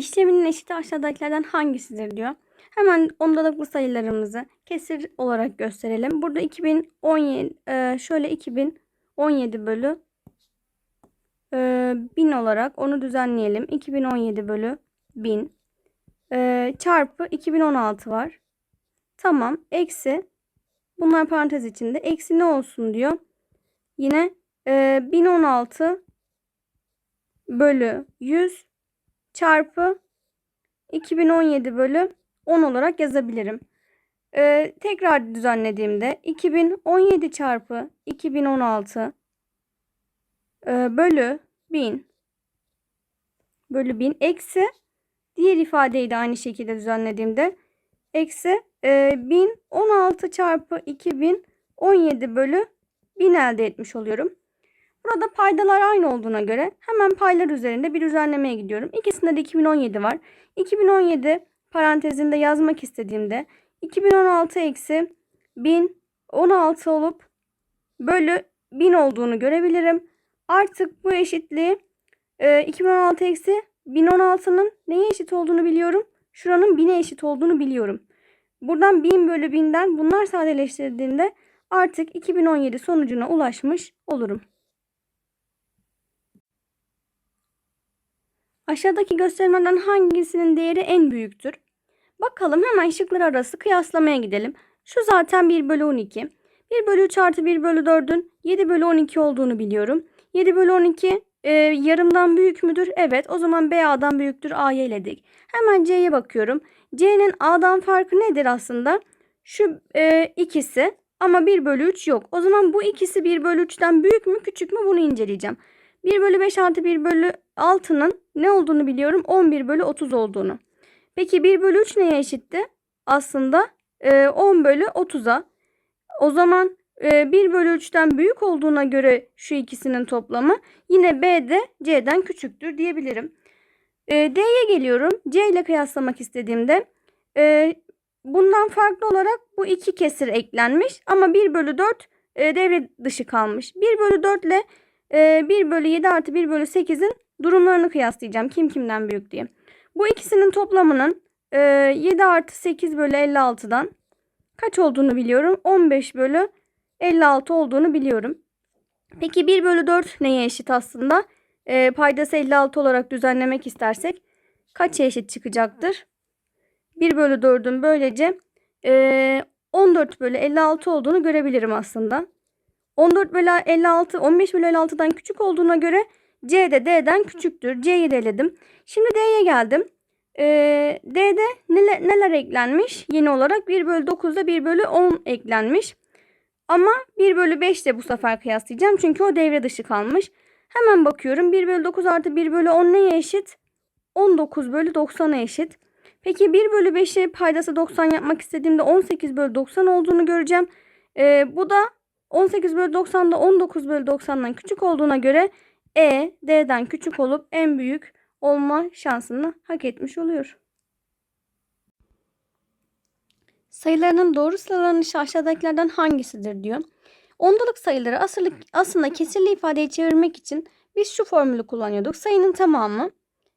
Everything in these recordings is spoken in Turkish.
İşleminin eşiti aşağıdakilerden hangisidir diyor. Hemen ondalıklı sayılarımızı kesir olarak gösterelim. Burada 2017 e, şöyle 2017 bölü e, 1000 olarak onu düzenleyelim. 2017 bölü 1000 e, çarpı 2016 var. Tamam. Eksi bunlar parantez içinde. Eksi ne olsun diyor. Yine e, 1016 bölü 100 çarpı 2017 bölü 10 olarak yazabilirim. Ee, tekrar düzenlediğimde 2017 çarpı 2016 e, bölü 1000 bölü 1000 eksi diğer ifadeyi de aynı şekilde düzenlediğimde eksi e, 1016 çarpı 2017 bölü 1000 elde etmiş oluyorum. Burada paydalar aynı olduğuna göre hemen paylar üzerinde bir düzenlemeye gidiyorum. İkisinde de 2017 var. 2017 parantezinde yazmak istediğimde 2016 eksi 1016 olup bölü 1000 olduğunu görebilirim. Artık bu eşitliği e, 2016 eksi 1016'nın neye eşit olduğunu biliyorum. Şuranın 1000'e eşit olduğunu biliyorum. Buradan 1000 bölü 1000'den bunlar sadeleştirdiğinde artık 2017 sonucuna ulaşmış olurum. Aşağıdaki gösterilmeden hangisinin değeri en büyüktür? Bakalım hemen şıklar arası kıyaslamaya gidelim. Şu zaten 1 bölü 12. 1 bölü 3 artı 1 bölü 4'ün 7 bölü 12 olduğunu biliyorum. 7 bölü 12 e, yarımdan büyük müdür? Evet. O zaman B büyüktür. A'yı eledik. Hemen C'ye bakıyorum. C'nin A'dan farkı nedir aslında? Şu e, ikisi ama 1 bölü 3 yok. O zaman bu ikisi 1 bölü 3'ten büyük mü küçük mü bunu inceleyeceğim. 1 bölü 5 artı 1 bölü 6'nın ne olduğunu biliyorum. 11 bölü 30 olduğunu. Peki 1 bölü 3 neye eşitti? Aslında e, 10 bölü 30'a. O zaman e, 1 bölü 3'ten büyük olduğuna göre şu ikisinin toplamı yine B de C'den küçüktür diyebilirim. E, D'ye geliyorum. C ile kıyaslamak istediğimde e, bundan farklı olarak bu iki kesir eklenmiş ama 1 bölü 4 e, devre dışı kalmış. 1 bölü 4 ile e, 1 bölü 7 artı 1 bölü 8'in durumlarını kıyaslayacağım. Kim kimden büyük diye. Bu ikisinin toplamının e, 7 artı 8 bölü 56'dan kaç olduğunu biliyorum. 15 bölü 56 olduğunu biliyorum. Peki 1 bölü 4 neye eşit aslında? E, paydası 56 olarak düzenlemek istersek kaça eşit çıkacaktır? 1 bölü 4'ün böylece e, 14 bölü 56 olduğunu görebilirim aslında. 14 bölü 56, 15 bölü 56'dan küçük olduğuna göre C de D'den küçüktür. C'yi de eledim. Şimdi D'ye geldim. Ee, D'de neler, neler eklenmiş? Yeni olarak 1 bölü 9'da 1 bölü 10 eklenmiş. Ama 1 bölü 5 de bu sefer kıyaslayacağım. Çünkü o devre dışı kalmış. Hemen bakıyorum. 1 bölü 9 artı 1 bölü 10 neye eşit? 19 bölü 90'a eşit. Peki 1 bölü 5'i paydası 90 yapmak istediğimde 18 bölü 90 olduğunu göreceğim. Ee, bu da 18 bölü 90'da 19 bölü 90'dan küçük olduğuna göre E D'den küçük olup en büyük olma şansını hak etmiş oluyor. Sayılarının doğru sıralanışı aşağıdakilerden hangisidir diyor. Ondalık sayıları aslında, aslında kesirli ifadeyi çevirmek için biz şu formülü kullanıyorduk. Sayının tamamı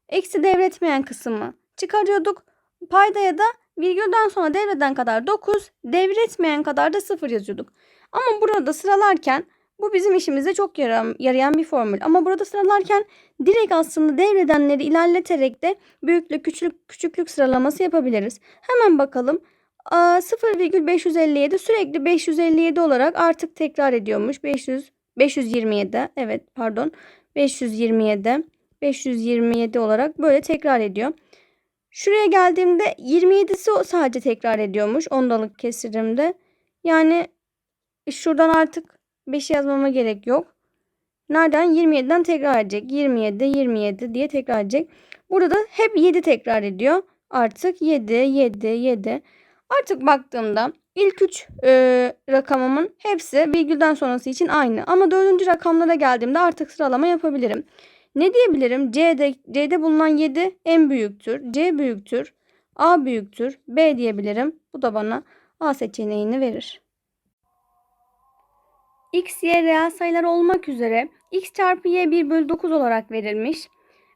eksi devretmeyen kısmı çıkarıyorduk. Paydaya da virgülden sonra devreden kadar 9, devretmeyen kadar da 0 yazıyorduk. Ama burada sıralarken bu bizim işimize çok yarayan, yarayan bir formül. Ama burada sıralarken direkt aslında devredenleri ilerleterek de büyüklük küçüklük, küçüklük sıralaması yapabiliriz. Hemen bakalım. 0,557 sürekli 557 olarak artık tekrar ediyormuş. 500 527 evet pardon 527 527 olarak böyle tekrar ediyor. Şuraya geldiğimde 27'si sadece tekrar ediyormuş ondalık kesirimde. Yani şuradan artık 5 yazmama gerek yok. Nereden? 27'den tekrar edecek. 27, 27 diye tekrar edecek. Burada hep 7 tekrar ediyor. Artık 7, 7, 7. Artık baktığımda ilk 3 e, rakamımın hepsi virgülden sonrası için aynı. Ama dördüncü rakamlara geldiğimde artık sıralama yapabilirim. Ne diyebilirim? C'de, C'de bulunan 7 en büyüktür. C büyüktür. A büyüktür. B diyebilirim. Bu da bana A seçeneğini verir. X, Y reel sayılar olmak üzere x çarpı y 1 bölü 9 olarak verilmiş.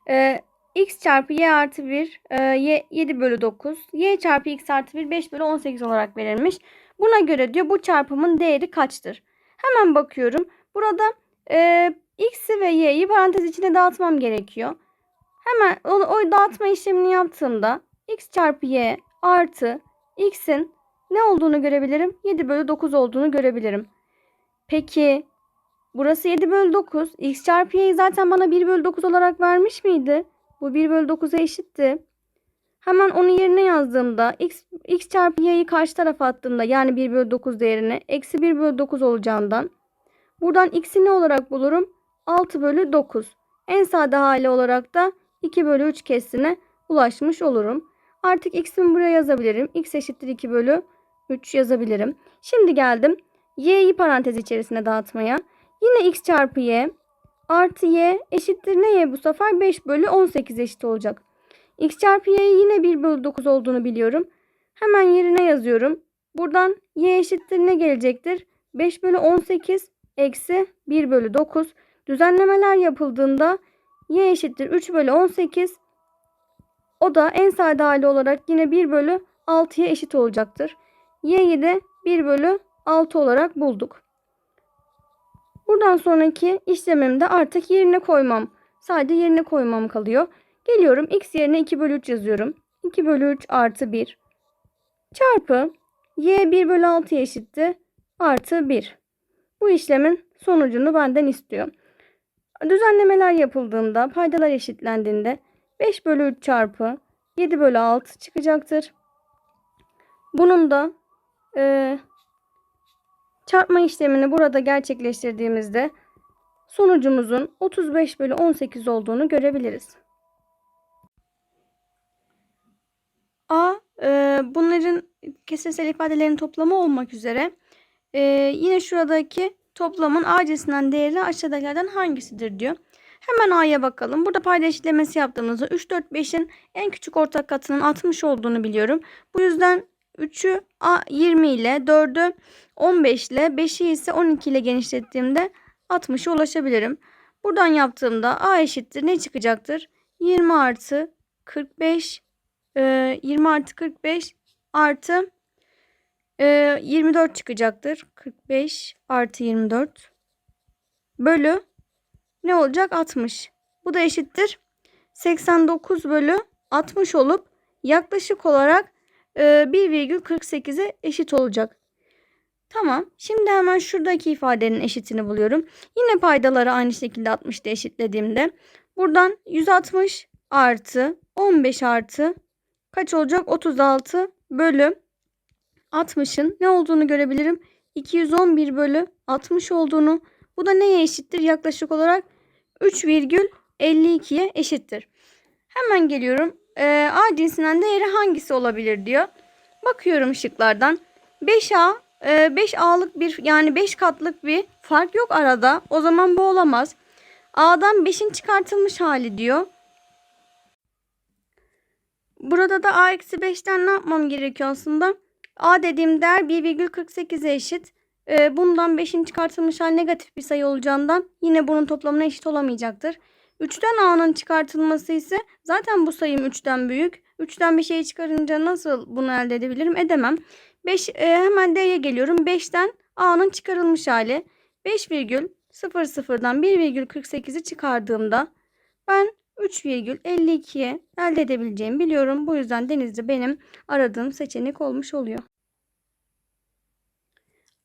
Ee, x çarpı y artı 1 e, y, 7 bölü 9. y çarpı x artı 1 5 bölü 18 olarak verilmiş. Buna göre diyor bu çarpımın değeri kaçtır? Hemen bakıyorum. Burada e, x'i ve y'yi parantez içine dağıtmam gerekiyor. Hemen o, o dağıtma işlemini yaptığımda x çarpı y artı x'in ne olduğunu görebilirim? 7 bölü 9 olduğunu görebilirim. Peki burası 7 bölü 9. x çarpı y'yi zaten bana 1 bölü 9 olarak vermiş miydi? Bu 1 bölü 9'a eşitti. Hemen onu yerine yazdığımda x, x çarpı y'yi karşı tarafa attığımda yani 1 bölü 9 değerini eksi 1 bölü 9 olacağından buradan x'i ne olarak bulurum? 6 bölü 9. En sade hali olarak da 2 bölü 3 kesine ulaşmış olurum. Artık x'imi buraya yazabilirim. x eşittir 2 bölü 3 yazabilirim. Şimdi geldim y'yi parantez içerisine dağıtmaya. Yine x çarpı y artı y eşittir neye bu sefer? 5 bölü 18 eşit olacak. x çarpı y'yi yine 1 bölü 9 olduğunu biliyorum. Hemen yerine yazıyorum. Buradan y eşittir ne gelecektir? 5 bölü 18 eksi 1 bölü 9. Düzenlemeler yapıldığında y eşittir 3 bölü 18. O da en sade hali olarak yine 1 bölü 6'ya eşit olacaktır. y'yi de 1 bölü 6 olarak bulduk. Buradan sonraki işlemimde artık yerine koymam. Sadece yerine koymam kalıyor. Geliyorum x yerine 2 bölü 3 yazıyorum. 2 bölü 3 artı 1 çarpı y 1 bölü 6 eşitti artı 1. Bu işlemin sonucunu benden istiyor. Düzenlemeler yapıldığında paydalar eşitlendiğinde 5 bölü 3 çarpı 7 bölü 6 çıkacaktır. Bunun da e, çarpma işlemini burada gerçekleştirdiğimizde sonucumuzun 35 bölü 18 olduğunu görebiliriz. A e, bunların kesesel ifadelerin toplamı olmak üzere e, yine şuradaki toplamın A cinsinden değeri aşağıdakilerden hangisidir diyor. Hemen A'ya bakalım. Burada payda eşitlemesi yaptığımızda 3, 4, 5'in en küçük ortak katının 60 olduğunu biliyorum. Bu yüzden 3'ü 20 ile 4'ü 15 ile 5'i ise 12 ile genişlettiğimde 60'a ulaşabilirim. Buradan yaptığımda A eşittir ne çıkacaktır? 20 artı 45 20 artı 45 artı 24 çıkacaktır. 45 artı 24 bölü ne olacak? 60. Bu da eşittir. 89 bölü 60 olup yaklaşık olarak 1,48'e eşit olacak. Tamam. Şimdi hemen şuradaki ifadenin eşitini buluyorum. Yine paydaları aynı şekilde 60 ile eşitlediğimde buradan 160 artı 15 artı kaç olacak? 36 bölü 60'ın ne olduğunu görebilirim. 211 bölü 60 olduğunu. Bu da neye eşittir? Yaklaşık olarak 3,52'ye eşittir. Hemen geliyorum. Ee, A cinsinden değeri hangisi olabilir diyor. Bakıyorum şıklardan. 5A 5A'lık bir yani 5 katlık bir fark yok arada. O zaman bu olamaz. A'dan 5'in çıkartılmış hali diyor. Burada da A eksi 5'ten ne yapmam gerekiyor aslında? A dediğim değer 1,48'e eşit. Ee, bundan 5'in çıkartılmış hal negatif bir sayı olacağından yine bunun toplamına eşit olamayacaktır. 3'ten A'nın çıkartılması ise zaten bu sayım 3'ten büyük. 3'ten bir şey çıkarınca nasıl bunu elde edebilirim? Edemem. 5 e, hemen D'ye geliyorum. 5'ten A'nın çıkarılmış hali. 5,00'dan 1,48'i çıkardığımda ben 3,52'ye elde edebileceğimi biliyorum. Bu yüzden Denizli benim aradığım seçenek olmuş oluyor.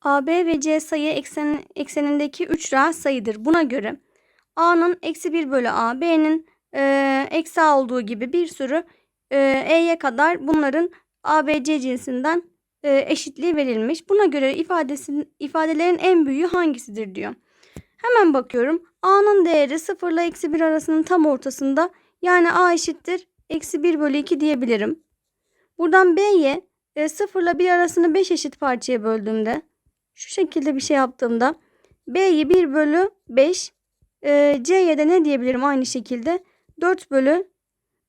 AB ve C sayı eksen, eksenindeki 3 reel sayıdır. Buna göre A'nın eksi 1 bölü A, B'nin e, eksi A olduğu gibi bir sürü e, E'ye kadar bunların ABC cinsinden e, eşitliği verilmiş. Buna göre ifadesin, ifadelerin en büyüğü hangisidir diyor. Hemen bakıyorum. A'nın değeri 0 ile eksi 1 arasının tam ortasında. Yani A eşittir. Eksi 1 bölü 2 diyebilirim. Buradan B'ye e, 0 ile 1 arasını 5 eşit parçaya böldüğümde şu şekilde bir şey yaptığımda B'yi 1 bölü 5 e, C'ye de ne diyebilirim aynı şekilde 4 bölü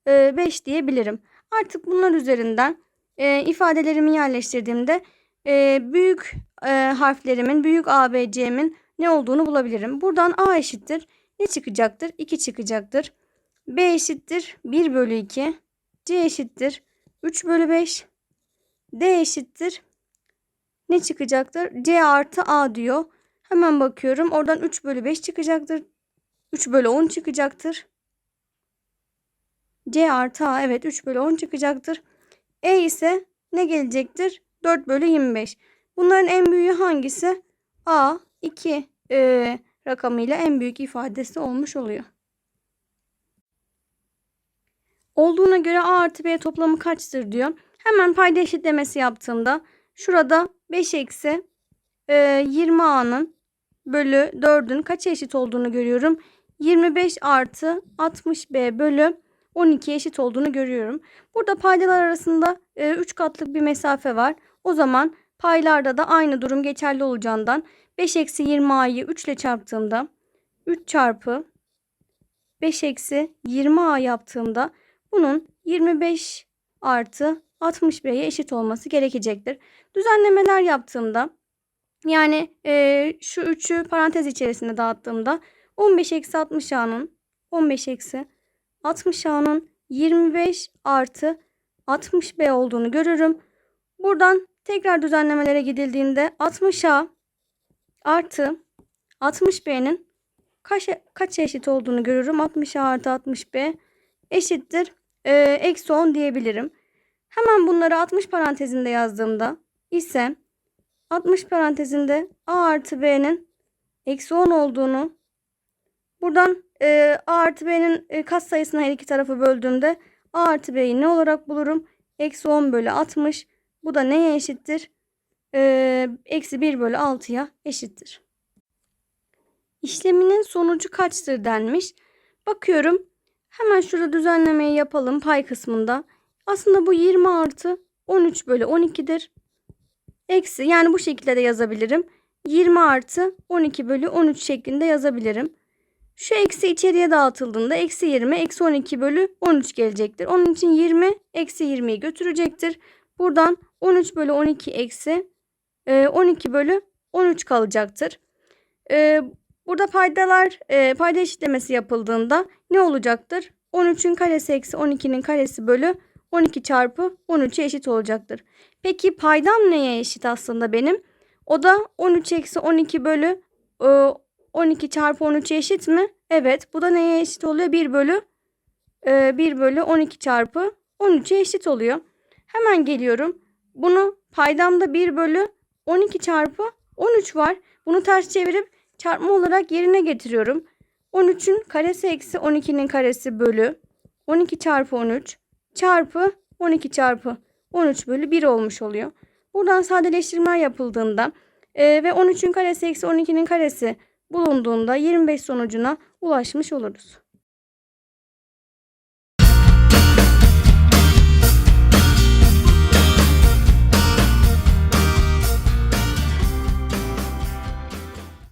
e, 5 diyebilirim. Artık bunlar üzerinden e, ifadelerimi yerleştirdiğimde e, büyük e, harflerimin büyük A, B, C'min ne olduğunu bulabilirim. Buradan A eşittir. Ne çıkacaktır? 2 çıkacaktır. B eşittir 1 bölü 2. C eşittir 3 bölü 5. D eşittir ne çıkacaktır? C artı A diyor. Hemen bakıyorum. Oradan 3 bölü 5 çıkacaktır. 3 bölü 10 çıkacaktır. C artı A evet 3 bölü 10 çıkacaktır. E ise ne gelecektir? 4 bölü 25. Bunların en büyüğü hangisi? A 2 e, rakamıyla en büyük ifadesi olmuş oluyor. Olduğuna göre A artı B toplamı kaçtır diyor. Hemen payda eşitlemesi yaptığımda şurada 5 eksi e, 20A'nın bölü 4'ün kaça eşit olduğunu görüyorum. 25 artı 60B bölü 12 eşit olduğunu görüyorum. Burada paydalar arasında 3 katlık bir mesafe var. O zaman paylarda da aynı durum geçerli olacağından 5 eksi 20a'yı 3 ile çarptığımda 3 çarpı 5 eksi 20a yaptığımda bunun 25 artı 60b'ye eşit olması gerekecektir. Düzenlemeler yaptığımda yani e, şu 3'ü parantez içerisinde dağıttığımda 15 eksi 60a'nın 15 eksi 60a'nın 25 artı 60b olduğunu görürüm. Buradan tekrar düzenlemelere gidildiğinde 60a artı 60b'nin kaç, kaç eşit olduğunu görürüm. 60a artı 60b eşittir e, eksi 10 diyebilirim. Hemen bunları 60 parantezinde yazdığımda ise 60 parantezinde a artı b'nin eksi 10 olduğunu buradan e, a artı b'nin e, kat sayısını her iki tarafı böldüğümde a artı b'yi ne olarak bulurum? Eksi 10 bölü 60. Bu da neye eşittir? Ee, eksi 1 bölü 6'ya eşittir. İşleminin sonucu kaçtır denmiş. Bakıyorum. Hemen şurada düzenlemeyi yapalım pay kısmında. Aslında bu 20 artı 13 bölü 12'dir. Eksi yani bu şekilde de yazabilirim. 20 artı 12 bölü 13 şeklinde yazabilirim. Şu eksi içeriye dağıtıldığında eksi 20 eksi 12 bölü 13 gelecektir. Onun için 20 eksi 20'yi götürecektir. Buradan 13 bölü 12 eksi 12 bölü 13 kalacaktır. E, burada paydalar e, payda eşitlemesi yapıldığında ne olacaktır? 13'ün karesi eksi 12'nin karesi bölü 12 çarpı 13'e eşit olacaktır. Peki paydam neye eşit aslında benim? O da 13 eksi 12 bölü 12 çarpı 13'e eşit mi? Evet. Bu da neye eşit oluyor? 1 bölü 1 bölü 12 çarpı 13'e eşit oluyor. Hemen geliyorum. Bunu paydamda 1 bölü 12 çarpı 13 var. Bunu ters çevirip çarpma olarak yerine getiriyorum. 13'ün karesi eksi 12'nin karesi bölü 12 çarpı 13 çarpı 12 çarpı 13 bölü 1 olmuş oluyor. Buradan sadeleştirme yapıldığında e, ve 13'ün karesi eksi 12'nin karesi bulunduğunda 25 sonucuna ulaşmış oluruz.